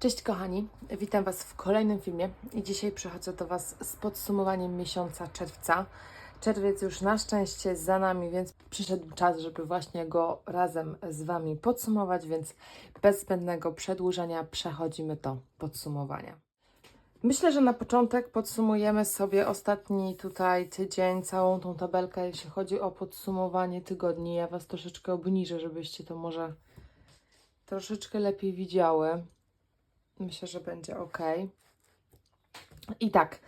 Cześć kochani, witam Was w kolejnym filmie i dzisiaj przychodzę do Was z podsumowaniem miesiąca czerwca. Czerwiec już na szczęście za nami, więc przyszedł czas, żeby właśnie go razem z Wami podsumować, więc bez zbędnego przedłużenia przechodzimy do podsumowania. Myślę, że na początek podsumujemy sobie ostatni tutaj tydzień, całą tą tabelkę, jeśli chodzi o podsumowanie tygodni. Ja Was troszeczkę obniżę, żebyście to może troszeczkę lepiej widziały. Myślę, że będzie ok. I tak,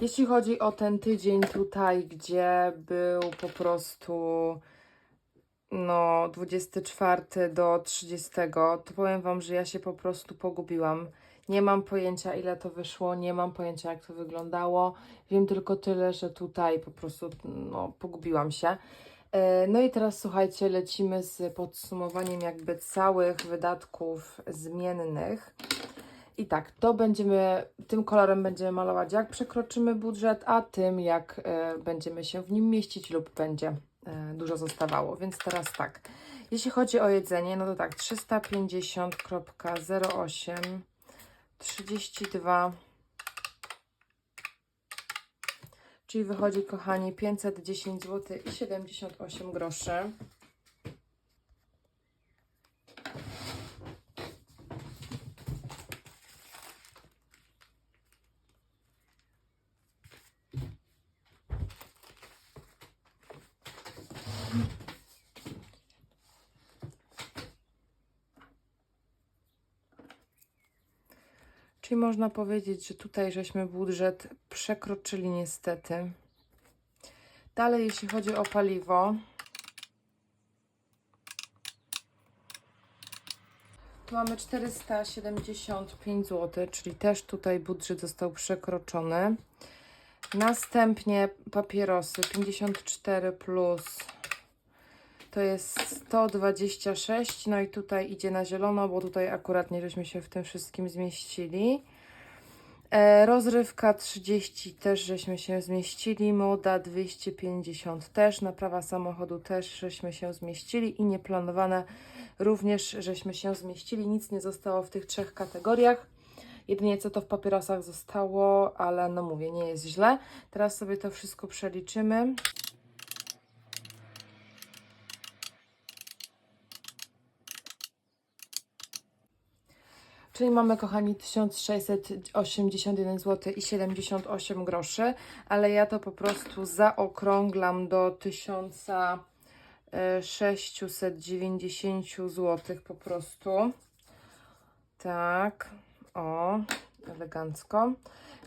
jeśli chodzi o ten tydzień tutaj, gdzie był po prostu no 24 do 30, to powiem Wam, że ja się po prostu pogubiłam. Nie mam pojęcia, ile to wyszło, nie mam pojęcia, jak to wyglądało. Wiem tylko tyle, że tutaj po prostu no, pogubiłam się. E, No i teraz słuchajcie, lecimy z podsumowaniem jakby całych wydatków zmiennych. I tak, to będziemy, tym kolorem będziemy malować jak przekroczymy budżet, a tym jak e, będziemy się w nim mieścić lub będzie e, dużo zostawało. Więc teraz tak, jeśli chodzi o jedzenie, no to tak, 350.08, 32, czyli wychodzi, kochani, 510 zł i 78 groszy. Czyli można powiedzieć, że tutaj żeśmy budżet przekroczyli niestety. Dalej, jeśli chodzi o paliwo, tu mamy 475 zł, czyli też tutaj budżet został przekroczony. Następnie papierosy 54 plus to jest 126, no i tutaj idzie na zielono, bo tutaj akurat nie żeśmy się w tym wszystkim zmieścili. E, rozrywka 30 też żeśmy się zmieścili, moda 250 też, naprawa samochodu też żeśmy się zmieścili i nieplanowane również żeśmy się zmieścili. Nic nie zostało w tych trzech kategoriach. Jedynie co to w papierosach zostało, ale no mówię, nie jest źle. Teraz sobie to wszystko przeliczymy. Czyli mamy, kochani, 1681 zł i 78 groszy, ale ja to po prostu zaokrąglam do 1690 zł po prostu. Tak, o, elegancko.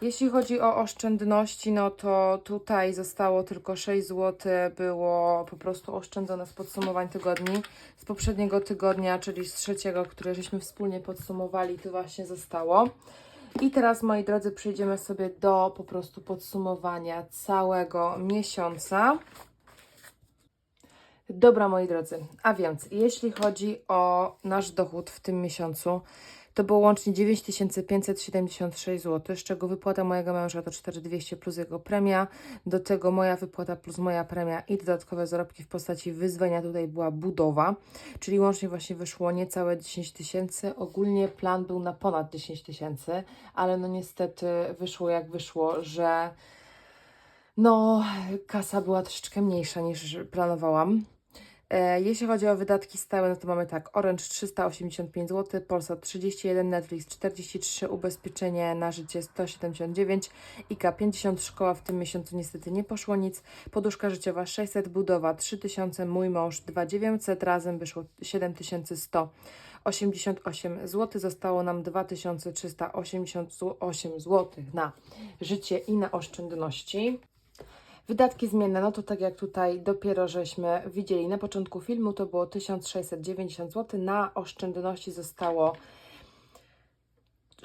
Jeśli chodzi o oszczędności, no to tutaj zostało tylko 6 zł, było po prostu oszczędzone z podsumowań tygodni. Z poprzedniego tygodnia, czyli z trzeciego, które żeśmy wspólnie podsumowali, to właśnie zostało. I teraz, moi drodzy, przejdziemy sobie do po prostu podsumowania całego miesiąca. Dobra, moi drodzy, a więc jeśli chodzi o nasz dochód w tym miesiącu, to było łącznie 9576 zł, z czego wypłata mojego męża to 4200 plus jego premia, do tego moja wypłata plus moja premia i dodatkowe zarobki w postaci wyzwania, tutaj była budowa, czyli łącznie właśnie wyszło niecałe 10 tysięcy, ogólnie plan był na ponad 10 tysięcy, ale no niestety wyszło jak wyszło, że no kasa była troszeczkę mniejsza niż planowałam. E, Jeśli chodzi o wydatki stałe, no to mamy tak, Orange 385 zł, Polsat 31, Netflix 43, ubezpieczenie na życie 179, IKA 50, szkoła w tym miesiącu niestety nie poszło nic, poduszka życiowa 600, budowa 3000, mój mąż 2900, razem wyszło 7188 zł, zostało nam 2388 zł na życie i na oszczędności. Wydatki zmienne, no to tak jak tutaj dopiero żeśmy widzieli. Na początku filmu, to było 1690 zł, na oszczędności zostało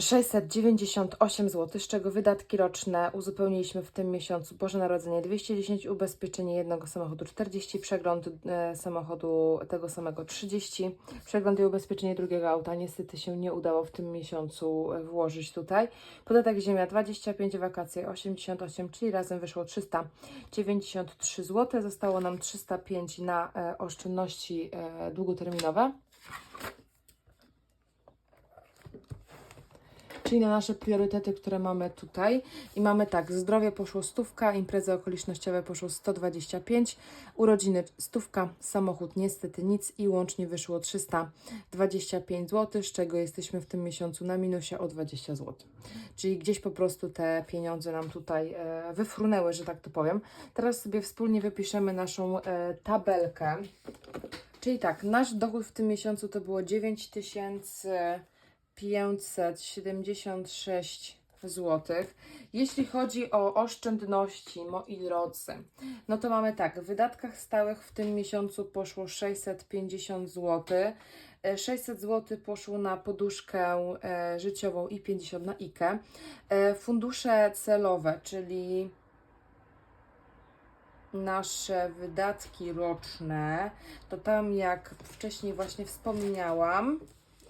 698 zł, z czego wydatki roczne uzupełniliśmy w tym miesiącu Boże Narodzenie 210, ubezpieczenie jednego samochodu 40, przegląd e, samochodu tego samego 30, przegląd i ubezpieczenie drugiego auta niestety się nie udało w tym miesiącu e, włożyć tutaj. Podatek ziemia 25, wakacje 88, czyli razem wyszło 393 zł, zostało nam 305 na e, oszczędności e, długoterminowe. Czyli na nasze priorytety, które mamy tutaj. I mamy tak, zdrowie poszło stówka, imprezy okolicznościowe poszło 125, urodziny stówka, samochód niestety nic i łącznie wyszło 325 zł, z czego jesteśmy w tym miesiącu na minusie o 20 zł. Czyli gdzieś po prostu te pieniądze nam tutaj e, wyfrunęły, że tak to powiem. Teraz sobie wspólnie wypiszemy naszą e, tabelkę. Czyli tak, nasz dochód w tym miesiącu to było 9576 zł. Jeśli chodzi o oszczędności, moi drodzy, no to mamy tak, w wydatkach stałych w tym miesiącu poszło 650 zł. E, 600 zł poszło na poduszkę e, życiową i 50 na IKE. Fundusze celowe, czyli nasze wydatki roczne, to tam jak wcześniej właśnie wspomniałam,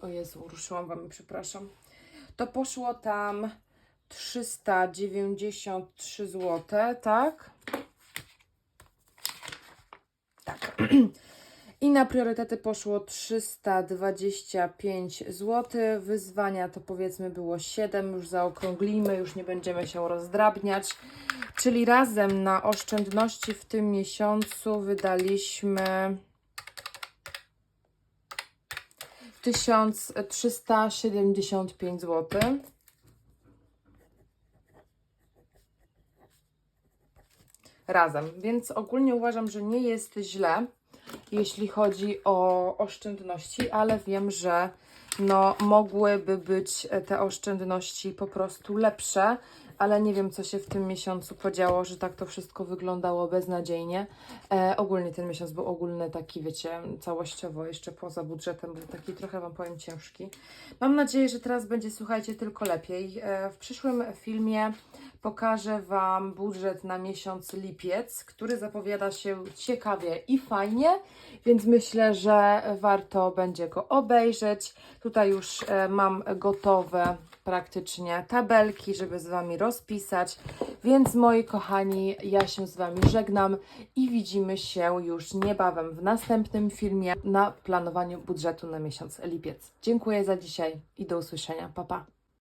o Jezu, ruszyłam Wam, przepraszam, to poszło tam 393 zł, tak? Tak. I na priorytety poszło 325 zł. Wyzwania to powiedzmy było 7, już zaokrąglimy, już nie będziemy się rozdrabniać. Czyli razem na oszczędności w tym miesiącu wydaliśmy 1375 zł. Razem, więc ogólnie uważam, że nie jest źle, jeśli chodzi o oszczędności, ale wiem, że no, mogłyby być te oszczędności po prostu lepsze, ale nie wiem, co się w tym miesiącu podziało, że tak to wszystko wyglądało beznadziejnie. E, ogólnie ten miesiąc był ogólny taki, wiecie, całościowo, jeszcze poza budżetem, był taki trochę Wam powiem ciężki. Mam nadzieję, że teraz będzie, słuchajcie, tylko lepiej. E, w przyszłym filmie pokażę Wam budżet na miesiąc lipiec, który zapowiada się ciekawie i fajnie, więc myślę, że warto będzie go obejrzeć. Tutaj już e, mam gotowe praktycznie tabelki, żeby z Wami rozpisać. Więc moi kochani, ja się z Wami żegnam i widzimy się już niebawem w następnym filmie na planowaniu budżetu na miesiąc lipiec. Dziękuję za dzisiaj i do usłyszenia. Pa, pa.